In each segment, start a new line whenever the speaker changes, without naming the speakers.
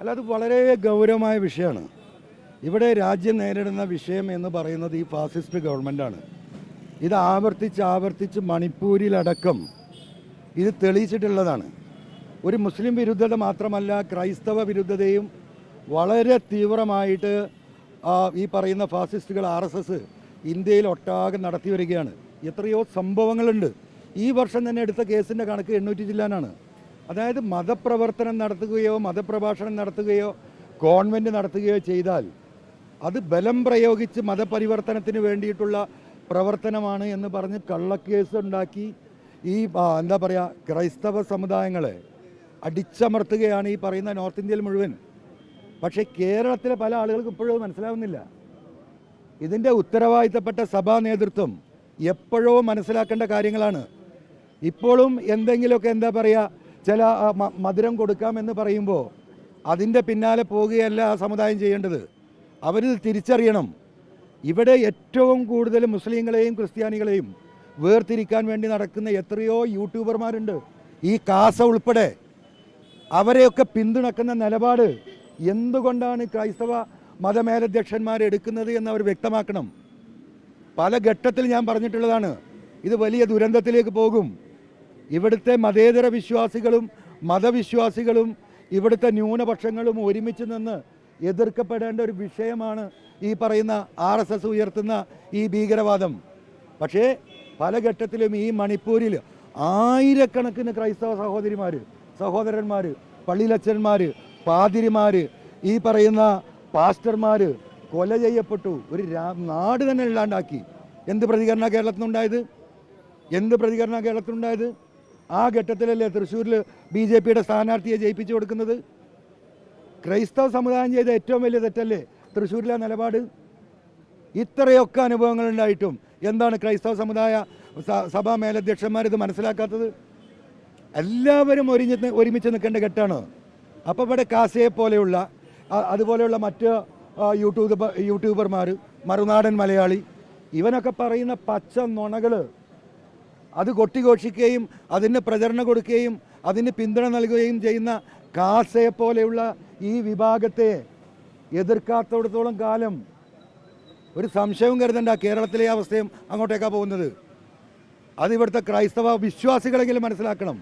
അല്ല അത് വളരെ ഗൗരവമായ വിഷയമാണ്. ഇവിടെ രാജ്യം നേരിടുന്ന വിഷയം എന്ന് പറയുന്നത് ഈ ഫാസിസ്റ്റ് ഗവൺമെന്റാണ് ഇത് ആവർത്തിച്ച് ആവർത്തിച്ച് മണിപ്പൂരിലടക്കം ഇത് തെളിയിച്ചിട്ടുള്ളതാണ്. ഒരു മുസ്ലിം വിരുദ്ധത മാത്രമല്ല ക്രൈസ്തവ വിരുദ്ധതയും വളരെ തീവ്രമായിട്ട് ഈ പറയുന്ന ഫാസിസ്റ്റുകൾ ആർ എസ് എസ് ഇന്ത്യയിൽ ഒട്ടാകെ നടത്തി വരികയാണ്. എത്രയോ സംഭവങ്ങളുണ്ട്. ഈ വർഷം തന്നെ എടുത്ത കേസിന്റെ കണക്ക് എണ്ണൂറ്റി ജില്ലാനാണ് അതായത് മതപ്രവർത്തനം നടത്തുകയോ മതപ്രഭാഷണം നടത്തുകയോ ഗവൺമെന്റ് നടത്തുകയോ ചെയ്താൽ അത് ബലം പ്രയോഗിച്ച് മതപരിവർത്തനത്തിന് വേണ്ടിയിട്ടുള്ള പ്രവർത്തനമാണ് എന്ന് പറഞ്ഞ് കള്ളക്കേസ് ഉണ്ടാക്കി ഈ എന്താ പറയുക ക്രൈസ്തവ സമുദായങ്ങളെ അടിച്ചമർത്തുകയാണ് ഈ പറയുന്ന നോർത്ത് ഇന്ത്യയിൽ മുഴുവൻ. പക്ഷേ കേരളത്തിലെ പല ആളുകൾക്കും ഇപ്പോഴും മനസ്സിലാവുന്നില്ല. ഇതിന്റെ ഉത്തരവാദിത്തപ്പെട്ട സഭാ നേതൃത്വം എപ്പോഴോ മനസ്സിലാക്കേണ്ട കാര്യങ്ങളാണ്. ഇപ്പോഴും എന്തെങ്കിലുമൊക്കെ എന്താ പറയുക ചില മധുരം കൊടുക്കാമെന്ന് പറയുമ്പോൾ അതിന്റെ പിന്നാലെ പോവുകയല്ല ആ സമുദായം ചെയ്യേണ്ടത്. അവരിൽ തിരിച്ചറിയണം. ഇവിടെ ഏറ്റവും കൂടുതൽ മുസ്ലിങ്ങളെയും ക്രിസ്ത്യാനികളെയും വേർതിരിക്കാൻ വേണ്ടി നടക്കുന്ന എത്രയോ യൂട്യൂബർമാരുണ്ട്. ഈ കാസ ഉൾപ്പെടെ. അവരെയൊക്കെ പിന്തുണക്കുന്ന നിലപാട് എന്തുകൊണ്ടാണ് ക്രൈസ്തവ മതമേലധ്യക്ഷന്മാർ എടുക്കുന്നത് എന്ന് അവർ വ്യക്തമാക്കണം. പല ഘട്ടത്തിൽ ഞാൻ പറഞ്ഞിട്ടുള്ളതാണ്. ഇത് വലിയ ദുരന്തത്തിലേക്ക് പോകും. ഇവിടുത്തെ മതേതര വിശ്വാസികളും മതവിശ്വാസികളും ഇവിടുത്തെ ന്യൂനപക്ഷങ്ങളും ഒരുമിച്ച് നിന്ന് എതിർക്കപ്പെടേണ്ട ഒരു വിഷയമാണ് ഈ പറയുന്ന ആർ എസ് എസ് ഉയർത്തുന്ന ഈ ഭീകരവാദം. പക്ഷേ പല ഘട്ടത്തിലും ഈ മണിപ്പൂരിൽ ആയിരക്കണക്കിന് ക്രൈസ്തവ സഹോദരിമാർ സഹോദരന്മാർ പള്ളിയിലച്ചന്മാർ പാതിരിമാർ ഈ പറയുന്ന പാസ്റ്റർമാർ കൊല ചെയ്യപ്പെട്ടു. ഒരു നാട് തന്നെ ഇല്ലാണ്ടാക്കി. എന്ത് പ്രതികരണ കേരളത്തിനുണ്ടായത്? എന്ത് പ്രതികരണ കേരളത്തിലുണ്ടായത് ആ ഘട്ടത്തിലല്ലേ തൃശ്ശൂരിൽ ബി ജെ പിയുടെ സ്ഥാനാർത്ഥിയെ ജയിപ്പിച്ചു കൊടുക്കുന്നത്? ക്രൈസ്തവ സമുദായം ചെയ്ത ഏറ്റവും വലിയ തെറ്റല്ലേ തൃശ്ശൂരിലെ നിലപാട്? ഇത്രയൊക്കെ അനുഭവങ്ങൾ ഉണ്ടായിട്ടും എന്താണ് ക്രൈസ്തവ സമുദായ സഭാ മേലധ്യക്ഷന്മാർ ഇത് മനസ്സിലാക്കാത്തത്? എല്ലാവരും ഒരുമിച്ച് ഒരുമിച്ച് നിൽക്കേണ്ട ഘട്ടമാണ്. അപ്പോൾ ഇവിടെ കാസയെ പോലെയുള്ള അതുപോലെയുള്ള മറ്റ് യൂട്യൂബ് യൂട്യൂബർമാർ മറുനാടൻ മലയാളി ഇവനൊക്കെ പറയുന്ന പച്ച നുണകൾ അത് കൊട്ടിഘോഷിക്കുകയും അതിന് പ്രചരണം കൊടുക്കുകയും അതിന് പിന്തുണ നൽകുകയും ചെയ്യുന്ന കാസയെ പോലെയുള്ള ഈ വിഭാഗത്തെ എതിർക്കാത്തടത്തോളം കാലം ഒരു സംശയവും കരുതണ്ട. കേരളത്തിലെ അവസ്ഥയും അങ്ങോട്ടേക്കാണ് പോകുന്നത്. അത് ഇവിടുത്തെ ക്രൈസ്തവ വിശ്വാസികളെങ്കിലും മനസ്സിലാക്കണം.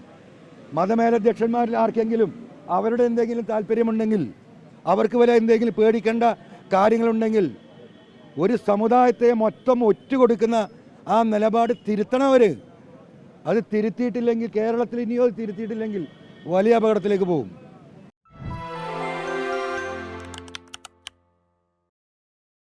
മതമേലധ്യക്ഷന്മാരിൽ ആർക്കെങ്കിലും അവരുടെ എന്തെങ്കിലും താല്പര്യമുണ്ടെങ്കിൽ അവർക്ക് വരെ എന്തെങ്കിലും പേടിക്കേണ്ട കാര്യങ്ങളുണ്ടെങ്കിൽ ഒരു സമുദായത്തെ മൊത്തം ഒറ്റ കൊടുക്കുന്ന ആ നിലപാട് തിരുത്തണവർ അത് തിരുത്തിയിട്ടില്ലെങ്കിൽ കേരളത്തിൽ ഇനിയോ തിരുത്തിയിട്ടില്ലെങ്കിൽ വലിയ അപകടത്തിലേക്ക് പോകും.